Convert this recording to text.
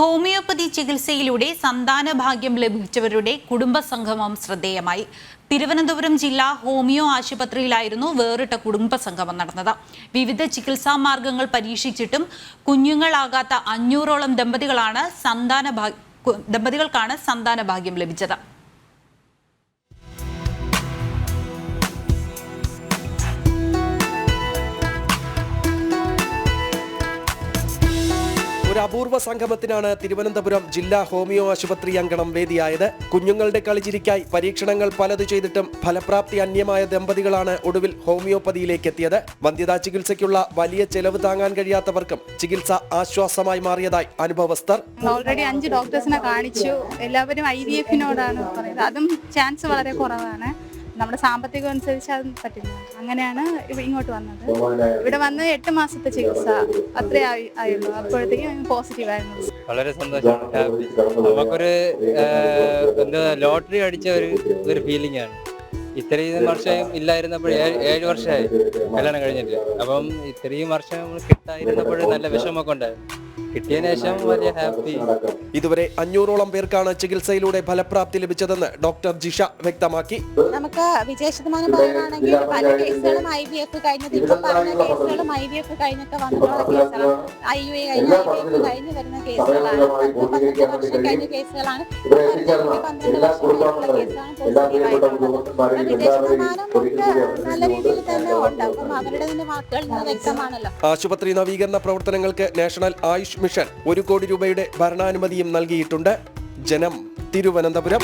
Homeopathy ചികിത്സയിലൂടെ സന്താന ഭാഗ്യം ലഭിച്ചവരുടെ കുടുംബ സംഗമം ശ്രദ്ധേയമായി. തിരുവനന്തപുരം ജില്ലാ ഹോമിയോ ആശുപത്രിയിലായിരുന്നു വേറിട്ട കുടുംബ സംഗമം നടന്നത്. വിവിധ ചികിത്സാ മാർഗങ്ങൾ പരീക്ഷിച്ചിട്ടും കുഞ്ഞുങ്ങളാകാത്ത അഞ്ഞൂറോളം ദമ്പതികളാണ് സന്താന ദമ്പതികൾക്കാണ് സന്താന ഭാഗ്യം ലഭിച്ചത്. ഒരു അപൂർവ സംഗമത്തിനാണ് തിരുവനന്തപുരം ജില്ലാ ഹോമിയോ ആശുപത്രി അങ്കണം വേദിയായത്. കുഞ്ഞുങ്ങളുടെ കളിചിരിക്കായി പരീക്ഷണങ്ങൾ പലതു ചെയ്തിട്ടും ഫലപ്രാപ്തി അന്യമായ ദമ്പതികളാണ് ഒടുവിൽ ഹോമിയോപ്പതിയിലേക്ക് എത്തിയത്. വന്ധ്യതാ ചികിത്സയ്ക്കുള്ള വലിയ ചെലവ് താങ്ങാൻ കഴിയാത്തവർക്കും ചികിത്സ ആശ്വാസമായി മാറിയതായി അനുഭവസ്ഥർ. ഓൾറെഡി അഞ്ച് ഡോക്ടേഴ്സിനെ കാണിച്ചു. എല്ലാവരും ഐ വി എഫിനോടാണ് പറയുന്നത്. അതും ചാൻസ് വളരെ കുറവാണ്. നമ്മുടെ സാമ്പത്തികം അനുസരിച്ച് അത് പറ്റില്ല അങ്ങനെയാണ് ഇങ്ങോട്ട് വന്നത്. ഇവിടെ വന്ന് എട്ട് മാസത്തെ ചികിത്സ അത്രേ ആയി- ആയുള്ളൂ. അപ്പോഴത്തേക്കും പോസിറ്റീവ് ആയിരുന്നു. വളരെ സന്തോഷം. ഹാപ്പി നമുക്കൊരു എന്താ ലോട്ടറി അടിച്ച ഒരു ഒരു ഫീലിംഗ് ആണ്. ഇത്രയും വർഷം ഇല്ലായിരുന്നപ്പോൾ ഏഴ് വർഷമായി. കല്യാണം കഴിഞ്ഞിട്ട്. അപ്പം ഇത്രയും വർഷം കിട്ടായിരുന്നപ്പോൾ നല്ല വിഷമമൊക്കെ ഉണ്ടായിരുന്നു. കിട്ടിയതിന് ശേഷം വലിയ ഹാപ്പി ഇതുവരെ അഞ്ഞൂറോളം പേർക്കാണ് ചികിത്സയിലൂടെ ഫലപ്രാപ്തി ലഭിച്ചതെന്ന് ഡോക്ടർ ജിഷ വ്യക്തമാക്കി. നമുക്ക് വിജയ ശതമാനം പറയുകയാണെങ്കിൽ പല കേസുകളും ഐ വി എഫ് കഴിഞ്ഞത് ഇപ്പൊ പറഞ്ഞ കേസുകളും ഐ വി എഫ് കഴിഞ്ഞൊക്കെ വന്നിട്ടുള്ള കേസുകളാണ് ഐ യു എ കഴിഞ്ഞ ഐ വി എഫ് കഴിഞ്ഞ് വരുന്ന കേസുകളാണ്. പത്ത് പന്ത്രണ്ട് വർഷം കഴിഞ്ഞ കേസുകളാണ്. ഇപ്പൊ വരുന്ന പന്ത്രണ്ട് വർഷം കഴിഞ്ഞുള്ള കേസാണ് പോസിറ്റീവ് വിജയ ശതമാനം നല്ല രീതിയിൽ തന്നെ ഉണ്ട്. അപ്പം അവരുടെ തന്നെ വാക്കുകളിൽ നിന്ന് വ്യക്തമാണല്ലോ ആശുപത്രി നവീകരണ പ്രവർത്തനങ്ങൾക്ക് നാഷണൽ ആയുഷ് മിഷൻ ഒരു കോടി രൂപയുടെ ഭരണാനുമതിയും നൽകിയിട്ടുണ്ട്. ജനം തിരുവനന്തപുരം.